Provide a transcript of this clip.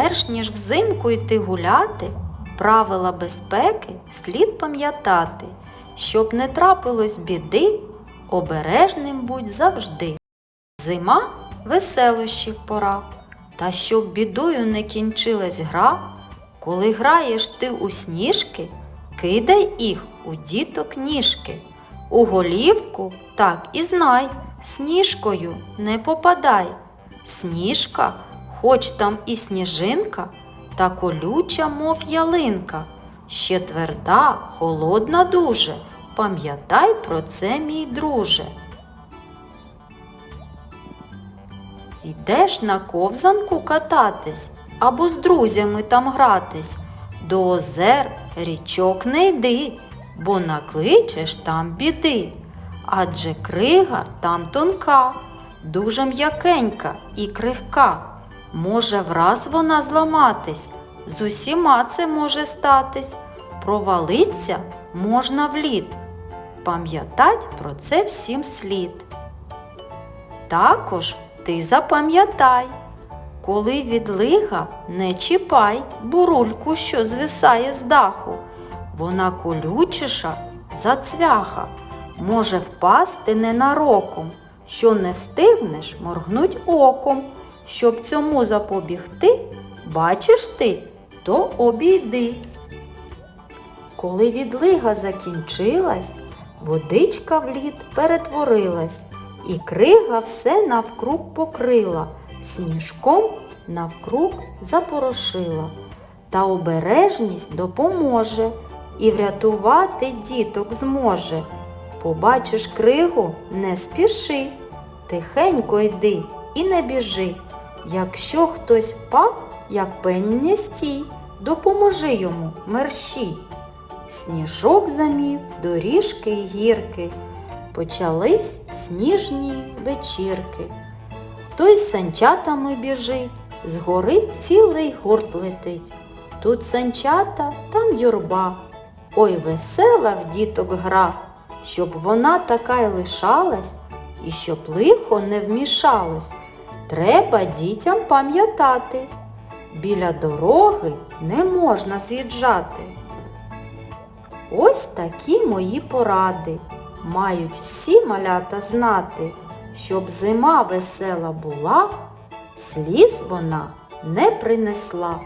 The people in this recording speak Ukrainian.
Перш ніж взимку йти гуляти, правила безпеки слід пам'ятати, щоб не трапилось біди, обережним будь завжди. Зима веселощів пора, та щоб бідою не кінчилась гра, коли граєш ти у сніжки, кидай їх у діток ніжки. У голівку так і знай, сніжкою не попадай. Сніжка, хоч там і сніжинка, та колюча, мов ялинка, ще тверда, холодна дуже. Пам'ятай про це, мій друже. Йдеш на ковзанку кататись або з друзями там гратись. До озер річок не йди, бо накличеш там біди. Адже крига там тонка, дуже м'якенька і крихка. Може враз вона зламатись, з усіма це може статись. Провалиться можна в лід. Пам'ятать про це всім слід. Також ти запам'ятай, коли відлига не чіпай бурульку, що звисає з даху. Вона колючіша за цвяха, може впасти ненароком, що не встигнеш моргнуть оком. Щоб цьому запобігти, бачиш ти, то обійди. Коли відлига закінчилась, водичка в лід перетворилась, і крига все навкруг покрила, сніжком навкруг запорошила. Та обережність допоможе і врятувати діток зможе. Побачиш кригу, не спіши, тихенько йди і не біжи. Якщо хтось впав, як пень не стій, допоможи йому мерщій. Сніжок замів доріжки й гірки, почались сніжні вечірки. Той з санчатами біжить, згори цілий гурт летить. Тут санчата, там юрба. Ой, весела в діток гра, щоб вона така й лишалась, і щоб лихо не вмішалось. Треба дітям пам'ятати. Біля дороги не можна з'їжджати. Ось такі мої поради. Мають всі малята знати, щоб зима весела була, сліз вона не принесла.